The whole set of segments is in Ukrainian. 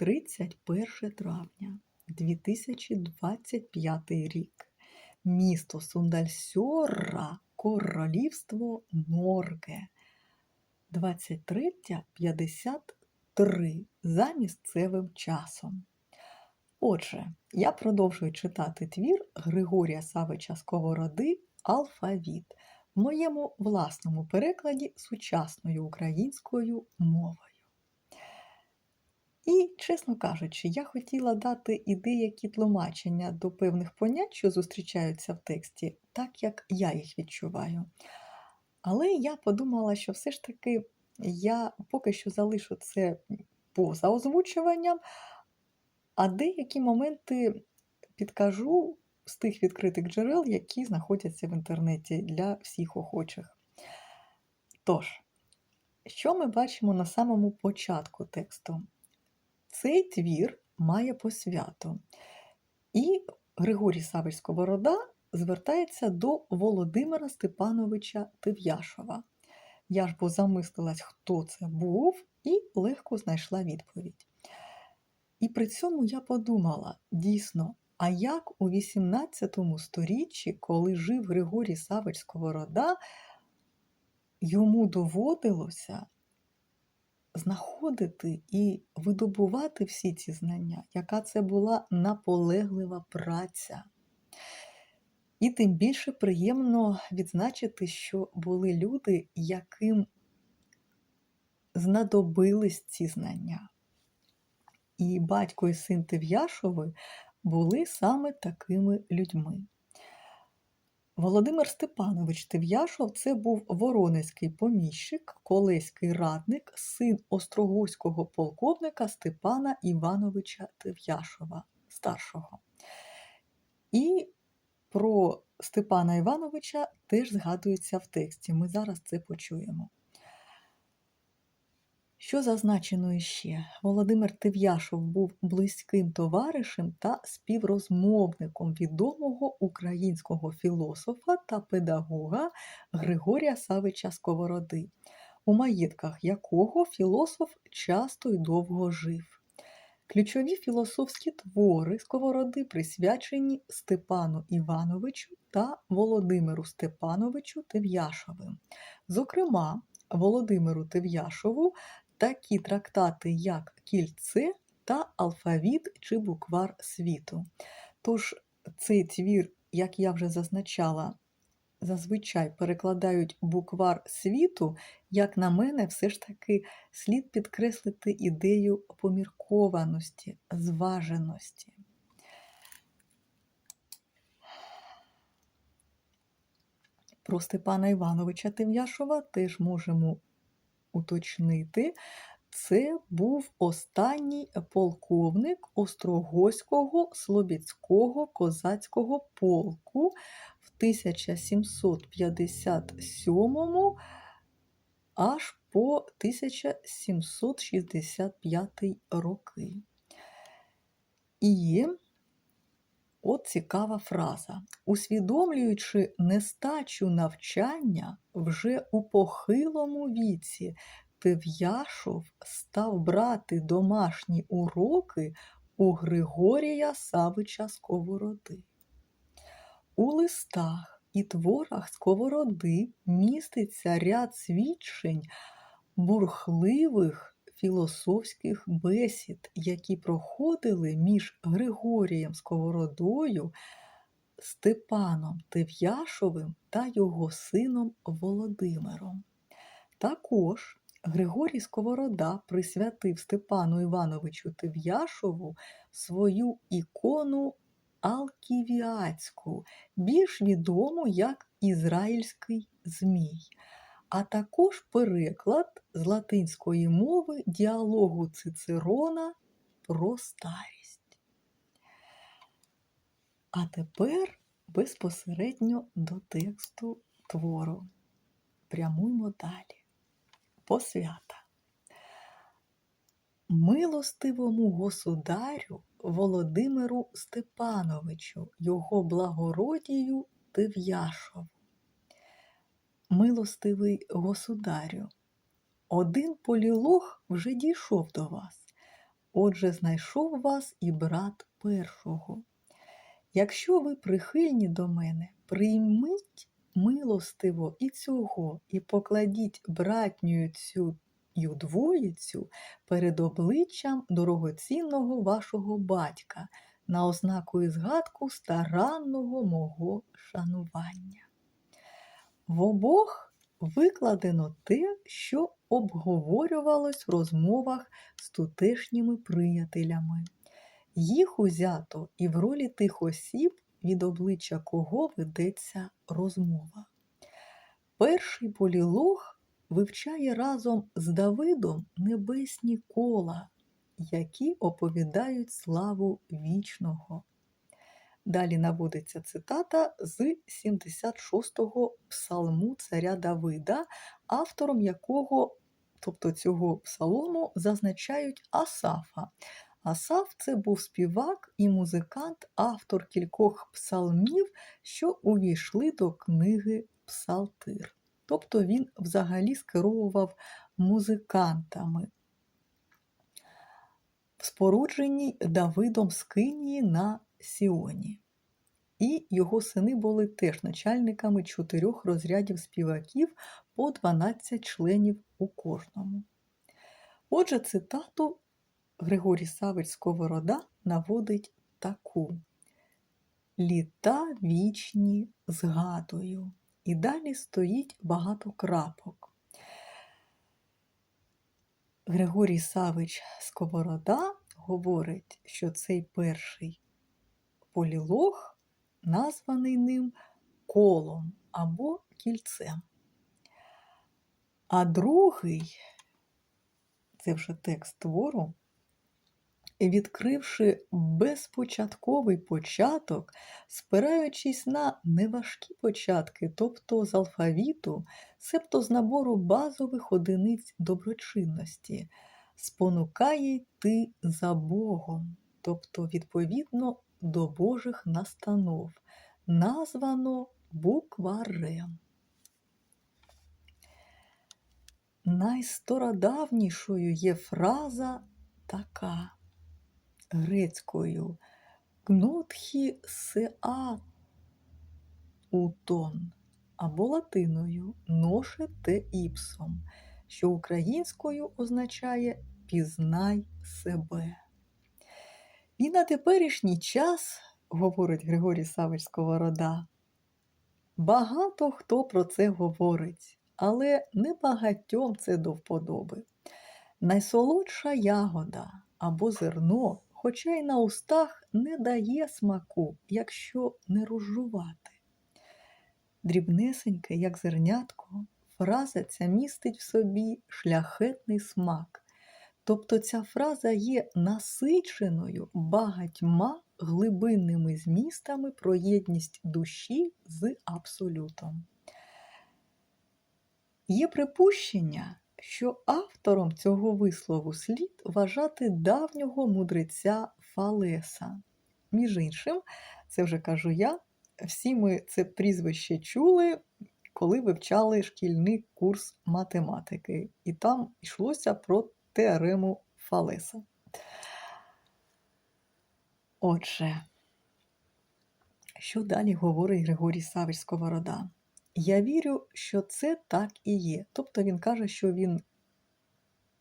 31 травня 2025 рік. Місто Сундальсьора, Королівство Норге. 23.53 за місцевим часом. Отже, я продовжую читати твір Григорія Савича Сковороди Алфавіт в моєму власному перекладі сучасною українською мовою. І, чесно кажучи, я хотіла дати і деякі тлумачення до певних понять, що зустрічаються в тексті, так як я їх відчуваю. Але я подумала, що все ж таки я поки що залишу це поза озвучуванням, а деякі моменти підкажу з тих відкритих джерел, які знаходяться в інтернеті для всіх охочих. Тож, що ми бачимо на самому початку тексту? Цей твір має посвяту. І Григорій Савич Сковорода звертається до Володимира Степановича Тив'яшова. Я ж бо замислилась, хто це був, і легко знайшла відповідь. І при цьому я подумала: дійсно, а як у 18 сторіччі, коли жив Григорій Савич Сковорода, йому доводилося знаходити і видобувати всі ці знання, яка це була наполеглива праця. І тим більше приємно відзначити, що були люди, яким знадобились ці знання. І батько і син Тев'яшови були саме такими людьми. Володимир Степанович Тив'яшов це був воронезький поміщик, колеський радник, син острогоського полковника Степана Івановича Тив'яшова старшого. І про Степана Івановича теж згадується в тексті. Ми зараз це почуємо. Що зазначено іще? Володимир Тев'яшов був близьким товаришем та співрозмовником відомого українського філософа та педагога Григорія Савича Сковороди, у маєтках якого філософ часто й довго жив. Ключові філософські твори Сковороди присвячені Степану Івановичу та Володимиру Степановичу Тев'яшовим. Зокрема, Володимиру Тев'яшову такі трактати, як Кільце та Алфавіт чи Буквар світу. Тож цей твір, як я вже зазначала, зазвичай перекладають буквар світу, як на мене, все ж таки слід підкреслити ідею поміркованості, зваженості. Про Степана Івановича Тим'яшова теж можемо уточнити. Це був останній полковник Острогоського Слобідського козацького полку в 1757 аж по 1765 роки. І от цікава фраза. Усвідомлюючи нестачу навчання вже у похилому віці, Тев'яшов став брати домашні уроки у Григорія Савича Сковороди. У листах і творах Сковороди міститься ряд свідчень бурхливих філософських бесід, які проходили між Григорієм Сковородою, Степаном Тев'яшовим та його сином Володимиром. Також Григорій Сковорода присвятив Степану Івановичу Тев'яшову свою ікону Алківіацьку, більш відому як Ізраїльський Змій, а також переклад з латинської мови діалогу Цицерона про старість. А тепер безпосередньо до тексту твору. Прямуймо далі посвята. Милостивому государю Володимиру Степановичу, його благородію Тев'яшову. Милостивий государю, один полілог вже дійшов до вас, Отже, знайшов вас і брат першого. Якщо ви прихильні до мене, прийміть милостиво і цього, і покладіть братню цю двоїцю перед обличчям дорогоцінного вашого батька на ознаку і згадку старанного мого шанування. В обох викладено те, що обговорювалось в розмовах з тутешніми приятелями. Їх узято і в ролі тих осіб, від обличчя кого ведеться розмова. Перший полілог вивчає разом з Давидом небесні кола, які оповідають славу вічного. Далі наводиться цитата з 76-го псалму царя Давида, автором якого, тобто цього псалому, зазначають Асафа. Асаф це був співак і музикант, автор кількох псалмів, що увійшли до книги Псалтир. Тобто він взагалі скеровував музикантами в спорудженій Давидом Скинії на Сіоні. І його сини були теж начальниками чотирьох розрядів співаків по 12 членів у кожному. Отже, цитату Григорій Савич Сковорода наводить таку: Літа вічні згадую. І далі стоїть багато крапок. Григорій Савич Сковорода говорить, що цей перший полілог названий ним колом або кільцем. А другий, це вже текст твору, відкривши безпочатковий початок, спираючись на неважкі початки, тобто з алфавіту, себто з набору базових одиниць доброчинності, спонукає йти за Богом, тобто відповідно до Божих настанов, названо букварем. Найстародавнішою є фраза така грецькою гнотхі сеа утон або латиною ноше те іпсом, що українською означає пізнай себе. І на теперішній час, говорить Григорій Савич Сковорода, багато хто про це говорить, але не багатьом це до вподоби. Найсолодша ягода або зерно хоча й на устах не дає смаку, якщо не розжувати. Дрібнесеньке, як зернятко, фраза ця містить в собі шляхетний смак, тобто ця фраза є насиченою багатьма глибинними змістами про єдність душі з абсолютом. Є припущення, що автором цього вислову слід вважати давнього мудреця Фалеса. Між іншим, це вже кажу я, всі ми це прізвище чули, коли вивчали шкільний курс математики, і там йшлося про теорему Фалеса. Отже, що далі говорить Григорій Савич Сковорода? Я вірю, що це так і є. Тобто він каже, що він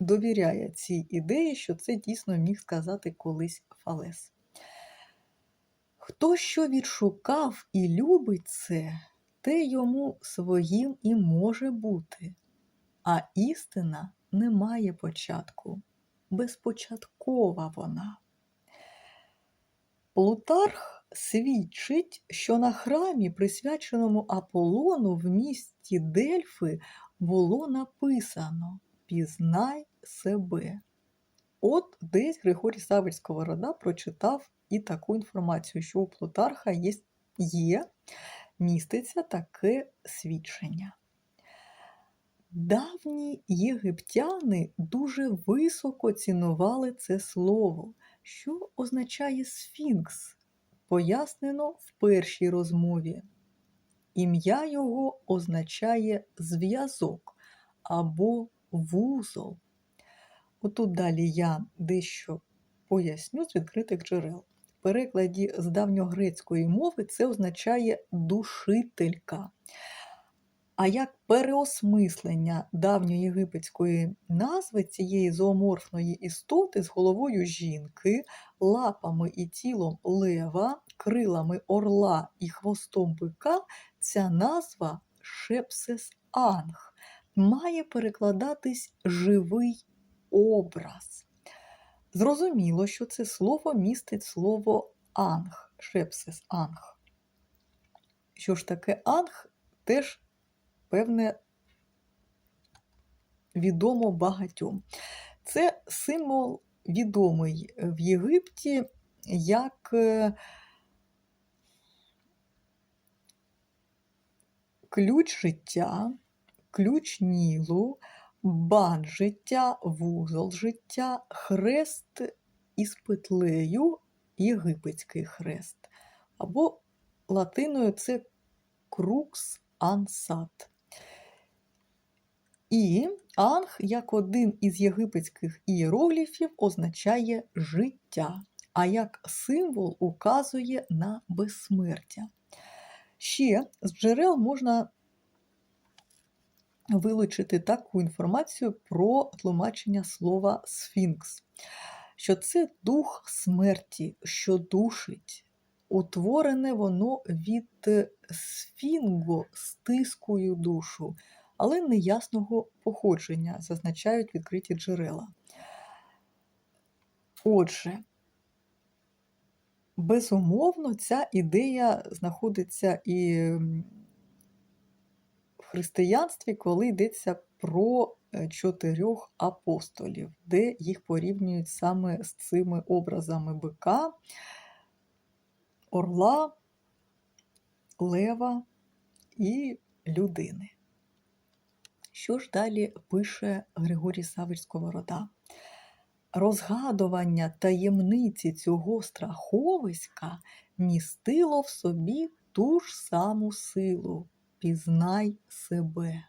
довіряє цій ідеї, що це дійсно міг сказати колись Фалес. Хто що відшукав і любить це, те йому своїм і може бути, а істина не має початку, безпочаткова вона. Плутарх свідчить, що на храмі, присвяченому Аполлону в місті Дельфи, було написано Пізнай себе. От десь Григорій Савич Сковорода прочитав і таку інформацію, що у Плутарха є, є міститься таке свідчення. Давні єгиптяни дуже високо цінували це слово, що означає сфінкс, пояснено в першій розмові. Ім'я його означає зв'язок або вузол. Отут далі я дещо поясню з відкритих джерел. В перекладі з давньогрецької мови це означає душителька. А як переосмислення давньоєгипетської назви цієї зооморфної істоти з головою жінки, лапами і тілом лева, крилами орла і хвостом бика, ця назва шепсес анг має перекладатись живий образ. Зрозуміло, що це слово містить слово анг, шепсис анг. Що ж таке анг, теж певне відомо багатьом. Це символ відомий в Єгипті як е, ключ життя, ключ Нілу, бан життя, вузол життя, хрест із петлею, єгипетський хрест. Або латиною це крукс ансат. І анг, як один із єгипетських ієрогліфів, означає життя, а як символ указує на безсмертя. Ще з джерел можна вилучити таку інформацію про тлумачення слова сфінкс, що це дух смерті, що душить. Утворене воно від сфінго стискою душу, але неясного походження, зазначають відкриті джерела. Отже, безумовно, ця ідея знаходиться і в християнстві, коли йдеться про е, чотирьох апостолів, де їх порівнюють саме з цими образами бика, орла, лева і людини. Що ж далі пише Григорій Савич Сковорода? Розгадування таємниці цього страховиська містило в собі ту ж саму силу пізнай себе.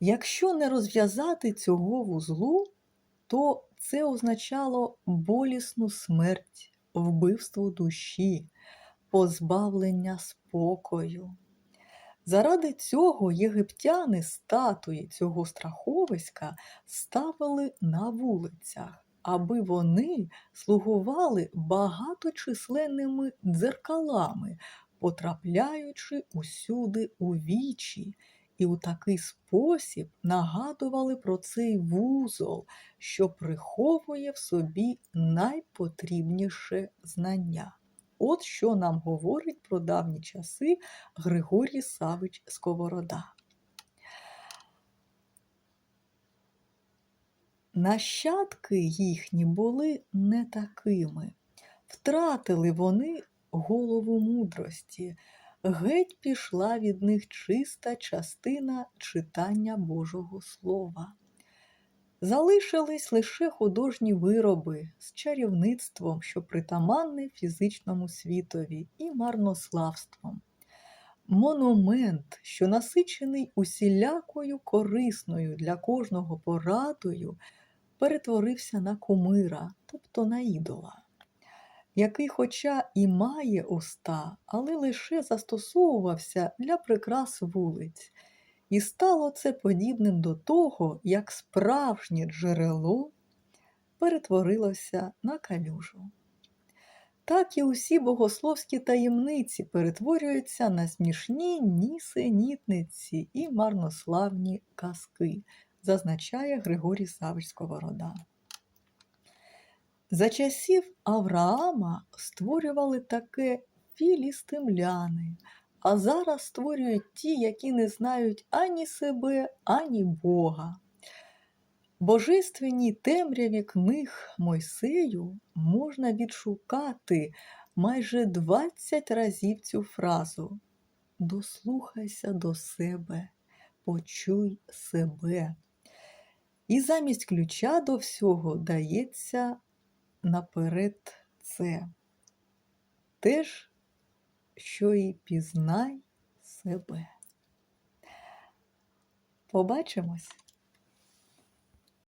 Якщо не розв'язати цього вузлу, то це означало болісну смерть, вбивство душі, позбавлення спокою. Заради цього єгиптяни статуї цього страховиська ставили на вулицях, аби вони слугували багаточисленними дзеркалами, потрапляючи усюди у вічі, і у такий спосіб нагадували про цей вузол, що приховує в собі найпотрібніше знання. От що нам говорить про давні часи Григорій Савич Сковорода. Нащадки їхні були не такими. Втратили вони голову мудрості, геть пішла від них чиста частина читання Божого Слова. Залишились лише художні вироби з чарівництвом, що притаманне фізичному світові, і марнославством. Монумент, що насичений усілякою корисною для кожного порадою, перетворився на кумира, тобто на ідола, який, хоча і має уста, але лише застосовувався для прикрас вулиць. І стало це подібним до того, як справжнє джерело перетворилося на калюжу. Так і усі богословські таємниці перетворюються на смішні нісенітниці і марнославні казки, зазначає Григорій Савич Сковорода. За часів Авраама створювали таке філістимляни – а зараз створюють ті, які не знають ані себе, ані Бога. Божественній темряві книг Мойсею можна відшукати майже 20 разів цю фразу. Дослухайся до себе, почуй себе. І замість ключа до всього дається наперед це. Теж що і пізнай себе. Побачимось!